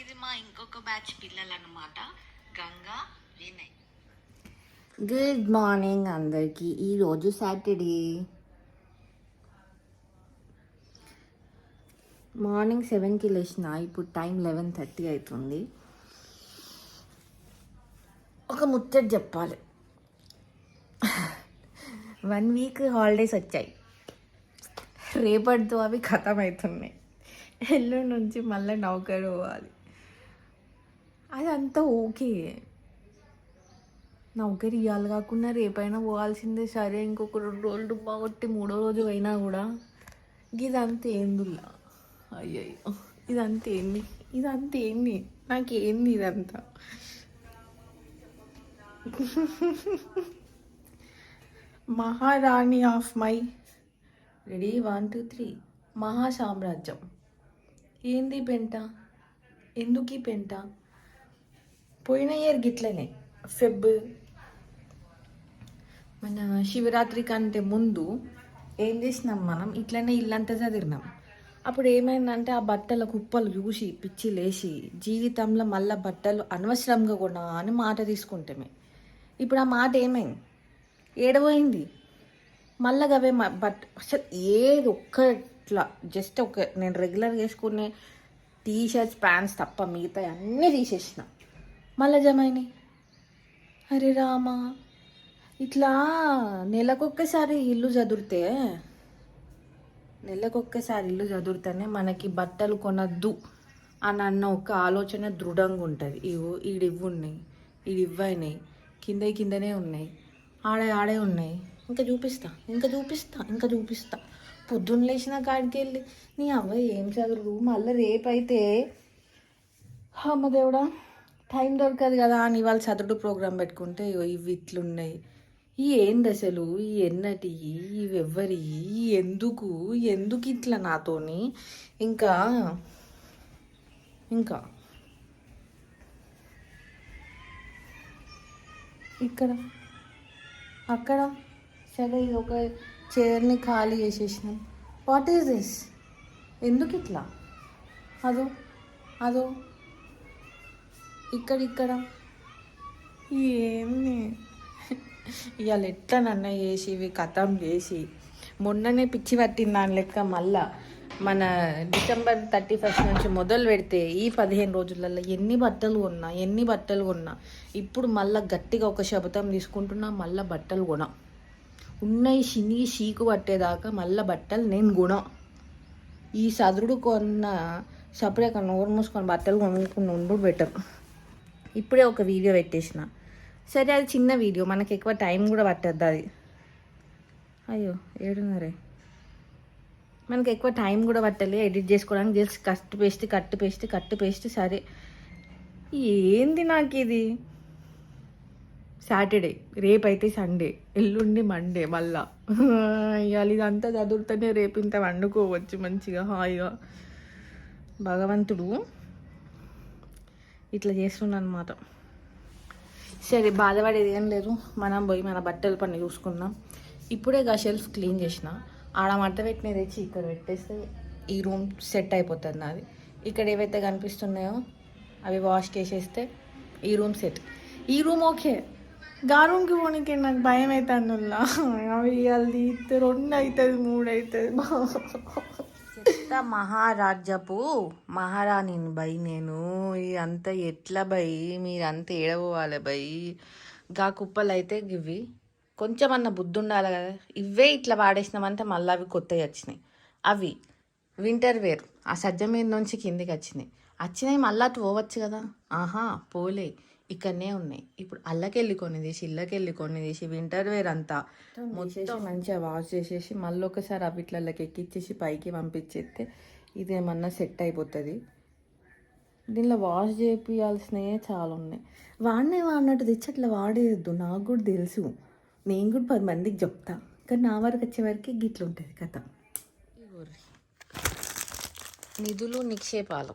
ఇది మా ఇంకొక బ్యాచ్ పిల్లలు అనమాట గంగా వినయ్. గుడ్ మార్నింగ్ అందరికీ. ఈరోజు సాటర్డే. మార్నింగ్ సెవెన్కి లేచిన ఇప్పుడు టైం లెవెన్ థర్టీ అవుతుంది ఒక ముచ్చట చెప్పాలి. వన్ వీక్ హాలిడేస్ వచ్చాయి. రేపటితో అవి ఖతం అవుతున్నాయి. ఎల్లుండి నుంచి మళ్ళీ నౌకరు పోవాలి. అదంతా ఓకే. నౌకరి ఇవ్వాలి కాకుండా రేపైనా పోవాల్సిందే. సరే ఇంకొక రెండు రోజులు బాగొట్టి మూడో రోజు అయినా కూడా. ఇదంతా ఏందుల్లా? అయ్యయ్యో. ఇదంతా ఏంది? ఇదంతా ఏంది? నాకేంది ఇదంతా? మహారాణి of my ready? One two three. మహా సామ్రాజ్యం ఏంది పెంట? ఎందుకు ఈ పెంట? పోయిన ఇయర్ గిట్లనే ఫెబ్ మన శివరాత్రి కంటే ముందు ఏం చేసినాం మనం? ఇట్లనే ఇల్లంతా చదివినాం. అప్పుడు ఏమైందంటే ఆ బట్టల కుప్పలు చూసి పిచ్చి లేచి జీవితంలో మళ్ళీ బట్టలు అనవసరంగా కొన్నా అని మాట తీసుకుంటామే. ఇప్పుడు ఆ మాట ఏమైంది? ఏడపోయింది మళ్ళీ అవే మ- బట్ అసలు ఏది ఒక్కట్లా జస్ట్ ఒక నేను రెగ్యులర్ వేసుకునే టీ షర్ట్స్ ప్యాంట్స్ తప్ప మిగతా అన్నీ తీసేసినా. మళ్ళీ జమైనాయి అరే రామా ఇట్లా నెలకొక్కసారి ఇల్లు చదురితే నెలకొక్కసారి ఇల్లు చదురుతేనే మనకి బట్టలు కొనద్దు అని అన్న ఒక ఆలోచన దృఢంగా ఉంటుంది. ఇవు ఈడు ఇవ్వు ఉన్నాయి ఈడు కింద కిందనే ఉన్నాయి ఆడే ఆడే ఉన్నాయి. ఇంకా చూపిస్తా ఇంకా చూపిస్తా ఇంకా చూపిస్తా. పొద్దున్న లేచిన కాడికి వెళ్ళి నీ అవ్వ ఏం చదువు మళ్ళీ రేపైతే అమ్మ దేవుడా టైం దొరకదు కదా అని వాళ్ళు చదువుడు ప్రోగ్రాం పెట్టుకుంటే ఇవి ఇట్లున్నాయి. ఈ ఏంది అసలు? ఈ ఎన్నటి? ఇవి ఎవ్వరి ఎందుకు? ఎందుకు ఇట్లా నాతోని? ఇంకా ఇంకా. ఇక్కడ అక్కడ. సరే ఇది ఒక చైర్ని ఖాళీ చేసేసినాం. వాట్ ఈస్ దిస్ ఎందుకు ఇట్లా? అదో అదో. ఇక్కడ ఏంది ఏమి? ఇవాళ ఎట్లా నన్న చేసి ఇవి కథం చేసి. మొన్ననే పిచ్చి పట్టింది దాని లెక్క మళ్ళా. మన డిసెంబర్ థర్టీ ఫస్ట్ నుంచి మొదలు పెడితే ఈ పదిహేను రోజులలో ఎన్ని బట్టలు కొన్నా ఎన్ని బట్టలు కొన్నా ఇప్పుడు మళ్ళీ గట్టిగా ఒక శబదం తీసుకుంటున్నా మళ్ళీ బట్టలు కొనా. ఉన్నాయి చిన్ని చీకు పట్టేదాకా మళ్ళీ బట్టలు నేను గుణం ఈ సదురుడు కొన్న సపరేట్గా నోరు మూసుకొని బట్టలు కొనుక్కుని ఉండు బెటర్. ఇప్పుడే ఒక వీడియో పెట్టేసిన. సరే అది చిన్న వీడియో. మనకి ఎక్కువ టైం కూడా పట్టద్దు అది. అయ్యో ఏడున్నరే. మనకి ఎక్కువ టైం కూడా పట్టలే ఎడిట్ చేసుకోవడానికి. Just cut paste cut paste cut paste సరే. ఏంది నాకు ఇది సాటర్డే రేపైతే సండే. ఎల్లుండి మండే మళ్ళా. ఇవాళ ఇదంతా చదువుతూనే రేపు ఇంత వండుకోవచ్చు మంచిగా హాయిగా. భగవంతుడు. ఇట్లా చేస్తున్నా అనమాట సరే బాధపడేది ఏం లేదు. మనం పోయి మన బట్టల పని చూసుకుందాం. ఇప్పుడే గా షెల్ఫ్ క్లీన్ చేసిన. ఆడ మడత పెట్టిన తెచ్చి ఇక్కడ పెట్టేస్తే ఈ రూమ్ సెట్ అయిపోతుంది నాది. ఇక్కడ ఏవైతే కనిపిస్తున్నాయో అవి వాష్ చేసేస్తే ఈ రూమ్ సెట్ ఈ రూమ్ ఓకే గా రూమ్కి పోనీకి నాకు భయం అవుతుంది అవి అది తీస్తే రెండు అవుతుంది మూడు అవుతుంది. చెత్త మహారాజ్యపు మహారాణిని బై నేను. ఇదంతా ఎట్లా బై? మీరంతా ఏడవాలి బై. గా కుప్పలు అయితే ఇవి కొంచెం అన్న బుద్ధి ఉండాలి కదా. ఇవే ఇట్లా వాడేసినామంటే మళ్ళీ అవి కొత్తవి వచ్చినాయి. అవి వింటర్ వేర్. ఆ సజ్జ మీద నుంచి కిందికి వచ్చినాయి. వచ్చినాయి మళ్ళీ అటు పోవచ్చు కదా. ఆహా పోలే. ఇక్కడనే ఉన్నాయి. ఇప్పుడు అల్లకెళ్ళి కొన్ని తీసి ఇళ్ళకెళ్ళి కొన్ని తీసి వింటర్ వేర్ అంతా మొత్తం మంచిగా వాష్ చేసేసి మళ్ళీ ఒకసారి అవి ఇట్లకి ఎక్కిచ్చేసి పైకి పంపించేస్తే ఇదేమన్నా సెట్ అయిపోతుంది. దీనిలో వాష్ చేపియాల్సినవి చాలా ఉన్నాయి. వాడినే వాడినట్టు తెచ్చి అట్లా వాడేయద్దు. నాకు కూడా తెలుసు. నేను కూడా పది మందికి చెప్తా. కానీ నా వరకు వచ్చేవరకు గిట్ల ఉంటుంది కథ. నిధులు నిక్షేపాలు.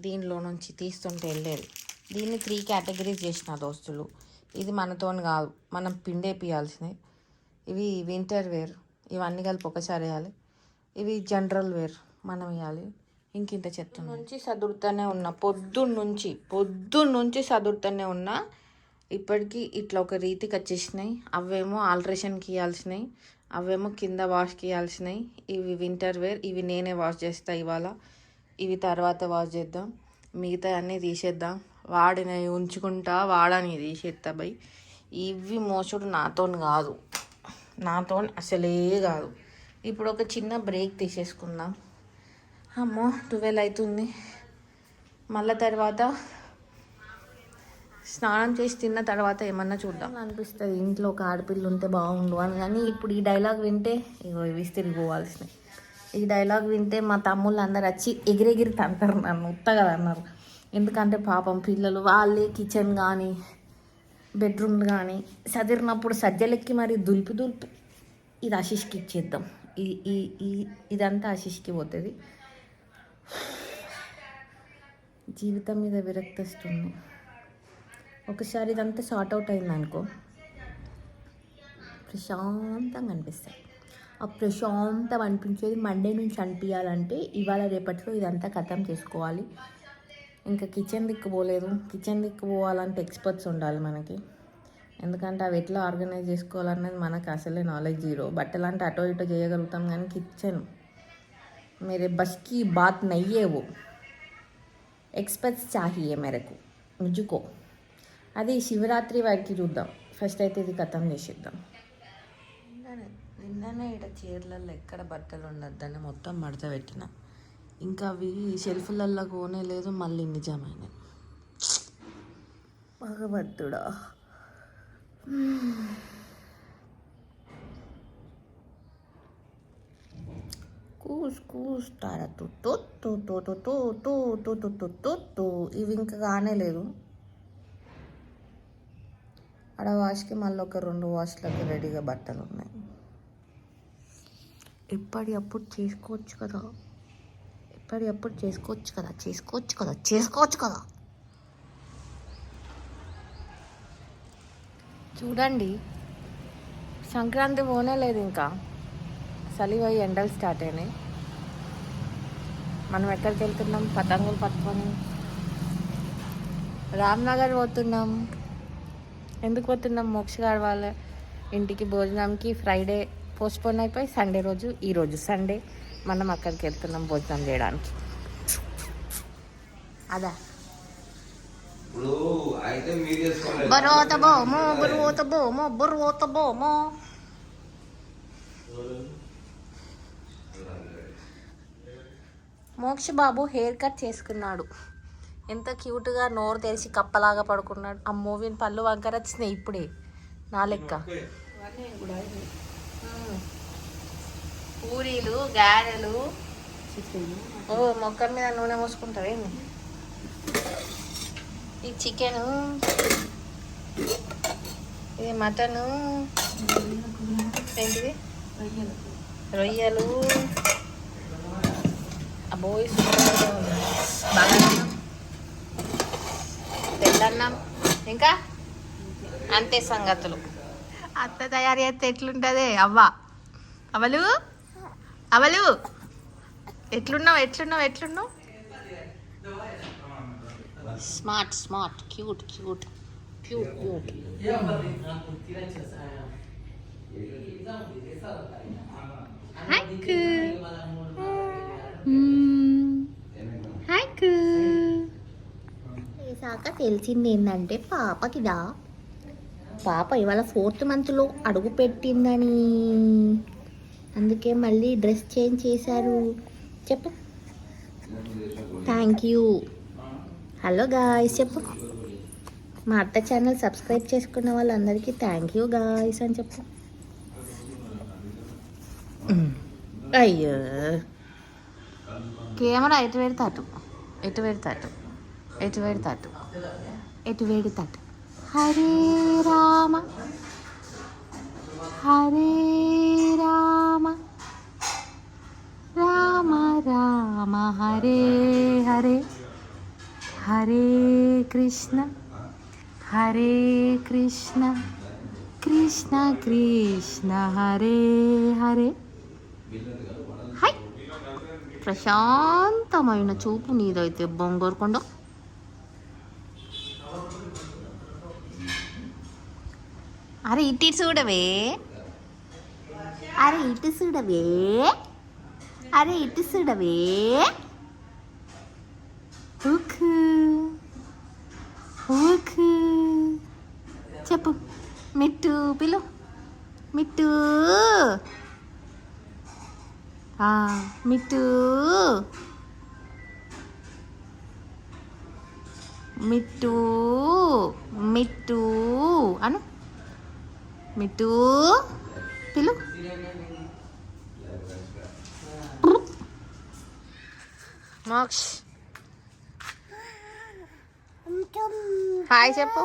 దీనిలో నుంచి తీస్తుంటే వెళ్ళేది. దీన్ని త్రీ కేటగిరీస్ చేసిన దోస్తులు. ఇది మనతోని కాదు మనం పిండేపియాల్సినవి ఇవి వింటర్ వేర్ ఇవన్నీ కలిపి ఒకసారి వేయాలి. ఇవి జనరల్ వేర్ మనం వేయాలి. ఇంకింత చెత్త నుంచి చదువుతూనే ఉన్నా పొద్దున్న నుంచి పొద్దున్న నుంచి చదువుతూనే ఉన్నా ఇప్పటికీ ఇట్లా ఒక రీతికి వచ్చేసినాయి. అవేమో ఆల్ట్రేషన్కి ఇవ్వాల్సినాయి అవేమో కింద వాష్కి ఇవ్వాల్సినాయి ఇవి వింటర్ వేర్ ఇవి నేనే వాష్ చేస్తా ఇవాళ. ఇవి తర్వాత వాష్ చేద్దాం. మిగతా అన్నీ తీసేద్దాం. వాడిని ఉంచుకుంటా వాడని తీసేస్తా బై. ఇవి మోసుడు నాతో కాదు. నాతో అసలే కాదు. ఇప్పుడు ఒక చిన్న బ్రేక్ తీసేసుకుందాం. అమ్మో ట్వెల్వ్ అవుతుంది మళ్ళీ తర్వాత స్నానం చేసి తిన్న తర్వాత ఏమన్నా చూద్దాం. అనిపిస్తుంది ఇంట్లో ఒక ఆడపిల్ల ఉంటే బాగుండు అని. కానీ ఇప్పుడు ఈ డైలాగ్ వింటే ఇగో ఇవి తిరిగిపోవాల్సినవి ఈ డైలాగ్ వింటే మా తమ్ముళ్ళు అందరు వచ్చి ఎగిరెగిరి తంటారు నన్ను. ఉత్తగా అన్నారు. ఎందుకంటే పాపం పిల్లలు వాళ్ళే కిచెన్ కానీ బెడ్రూమ్ కానీ సదిరినప్పుడు సజ్జలెక్కి మరి దులిపి దులిపి. ఇది అశిష్కి ఇచ్చేద్దాం. ఈ ఈ ఇదంతా అశిష్కి పోతుంది. జీవితం మీద విరక్తి వస్తుంది ఒకసారి ఇదంతా షార్ట్ అవుట్ అయింది అనుకో ప్రశాంతంగా అనిపిస్తాయి. ఆ ప్రశాంతం అనిపించేది మండే నుంచి అనిపించాలంటే ఇవాళ రేపట్లో ఇదంతా ఖతం చేసుకోవాలి. ఇంకా కిచెన్ దిక్కు పోలేదు కిచెన్ దిక్కు పోవాలంటే ఎక్స్పర్ట్స్ ఉండాలి మనకి ఎందుకంటే అవి ఎట్లా ఆర్గనైజ్ చేసుకోవాలన్నది మనకు అసలే నాలెడ్జ్ జీరో బట్టలు అంటే అటో ఇటో చేయగలుగుతాం కానీ కిచెన్ मेरे बस की बात नहीं है वो ఎక్స్పర్ట్స్ చాహియే మేరకు ముజుకో అది శివరాత్రి వారికి చూద్దాం ఫస్ట్ అయితే ఇది కథం చేసేద్దాం నిన్ననే నిన్ననే ఇక్కడ చీరలలో ఎక్కడ బట్టలు ఉండొద్దని మొత్తం మడత పెట్టిన ఇంకా అవి షెల్ఫ్లల్లో కోనే లేదు మళ్ళీ నిజమైన భగవంతుడా కూస్ కూస్ తారతు తొత్తు తొత్తు ఇవి ఇంకా కానే లేదు ఆడ వాష్కి మళ్ళీ ఒక రెండు వాష్లకి రెడీగా బట్టలు ఉన్నాయి ఎప్పటికప్పుడు చేసుకోవచ్చు కదా ఎప్పటి అప్పుడు చేసుకోవచ్చు కదా చేసుకోవచ్చు కదా చేసుకోవచ్చు కదా. చూడండి. సంక్రాంతి పోనే లేదు ఇంకా. చలి ఎండలు స్టార్ట్ అయినాయి. మనం ఎక్కడికి వెళ్తున్నాం? పతంగులు పట్టుకొని. రామ్నగర్ పోతున్నాం. ఎందుకు పోతున్నాం? మోక్ష గారు వాళ్ళ ఇంటికి భోజనంకి ఫ్రైడే పోస్ట్పోన్ అయిపోయి సండే రోజు ఈరోజు సండే మనం అక్కడికి వెళ్తున్నాం భోజనం చేయడానికి. అదా. బరోత బోమో బోమో బోమో. మోక్ష బాబు హెయిర్ కట్ చేసుకున్నాడు. ఎంత క్యూట్గా నోరు తెరిచి కప్పలాగా పడుకున్నాడు. ఆ మూవీని పళ్ళు వంకర వచ్చినాయి ఇప్పుడే. నా లెక్క. పూరీలు గారెలు. ఓ మొక్క మీద నూనె పోసుకుంటావేంది ఈ చికెను. ఇది మటను. ఏంటిది? రొయ్యలు. ఉంది. బంగాళన్నం తెల్లన్నం. ఇంకా? అంతే సంగతులు. అత్త తయారు చేస్తే ఎట్లుంటుంది? అవ్వ. అవలు అవలు ఎట్లున్నావు ఎట్లున్నావు ఎట్లున్నావు? Smart smart cute cute cute cute హాయ్కు హాయ్కు తెలిసింది ఏంటంటే పాపకిదా. పాప ఇవాళ ఫోర్త్ మంత్లో అడుగు పెట్టిందని. అందుకే మళ్ళీ డ్రెస్ చేంజ్ చేశారు. చెప్పు. థ్యాంక్ యూ హలో గాయస్ చెప్పు. మా అత్త ఛానల్ సబ్స్క్రైబ్ చేసుకున్న వాళ్ళందరికీ థ్యాంక్ యూ గాయస్ అని చెప్పు. అయ్యో. కెమెరా ఎటు పెడతాటు ఎటు పెడతాటు ఎటు పెడతాటు ఎటు పెడతాటు హరే రామ. హరే హరే కృష్ణ హరే కృష్ణ కృష్ణ కృష్ణ హరే హరే. హాయ్ ప్రశాంతమైన చూపు నీదైతే బొంగోరుకొండ అరే ఇటు చూడవే. అరే ఇటు చూడవే. అరే ఇటు చూడవే. ఆ, మిట్టు మిట్టు మిట్టు అను మిట్టు పిలు మోక్ష్ హాయ్ చెప్పు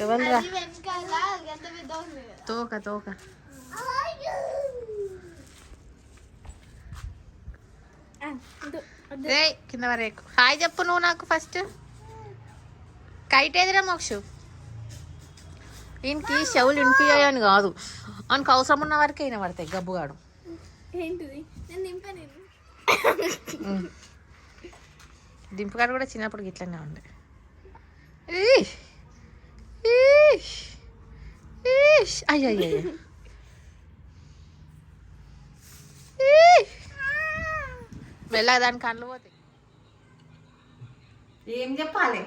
ఎవరురా తోక తోక రే కింద వరకు హాయ్ చెప్పు నువ్వు నాకు ఫస్ట్ కైట్ ఏదిరా మోక్షు ఈయనకి చెవులు వినిపించాయని కాదు. ఆయనకు అవసరం ఉన్న వరకే అయినా పడతాయి గబ్బుగాడు. దింపుగాడు కూడా చిన్నప్పుడు ఇట్లనే ఉండే! అయ్యో అయ్యో అయ్యో. ఈష్! వెళ్ళగా దాని కళ్ళు పోతాయి. ఏం చెప్పాలి?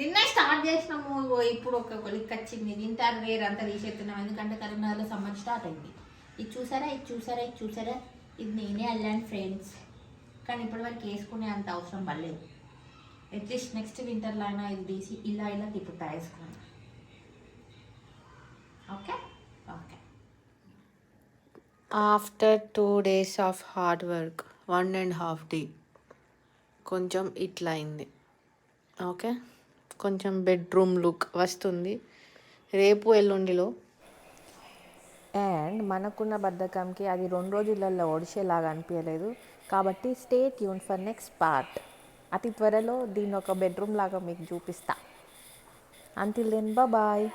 నిన్న స్టార్ట్ చేసినాము ఇప్పుడు ఒక కొలిక్ వచ్చింది. వింటారు వేరు అంతా తీసేస్తున్నాం. ఎందుకంటే కరీంనగర్లో సమ్మర్ స్టార్ట్ అయింది. ఇది చూసారా? ఇది చూసారా? ఇది చూసారా? ఇది నేనే అల్లాను ఫ్రెండ్స్ కానీ ఇప్పటివరకు వేసుకునే అంత అవసరం పడలేదు. అట్లీస్ట్ నెక్స్ట్ వింటర్లో అయినా ఇది తీసి ఇలా ఇలా తిప్పుతా వేసుకున్నాను okay okay after two days of hard work one and half day కొంచెం ఇట్లా అయింది. ఓకే? కొంచెం బెడ్రూమ్ లుక్ వస్తుంది. రేపు ఎల్లుండిలో. అండ్ మనకున్న బద్ధకంకి అది రెండు రోజులలో ఒడిసేలాగా అనిపించలేదు. కాబట్టి stay tune for next part అతి త్వరలో దీన్ని ఒక బెడ్రూమ్ లాగా మీకు చూపిస్తా. అంతిల్ దెన్ బాయ్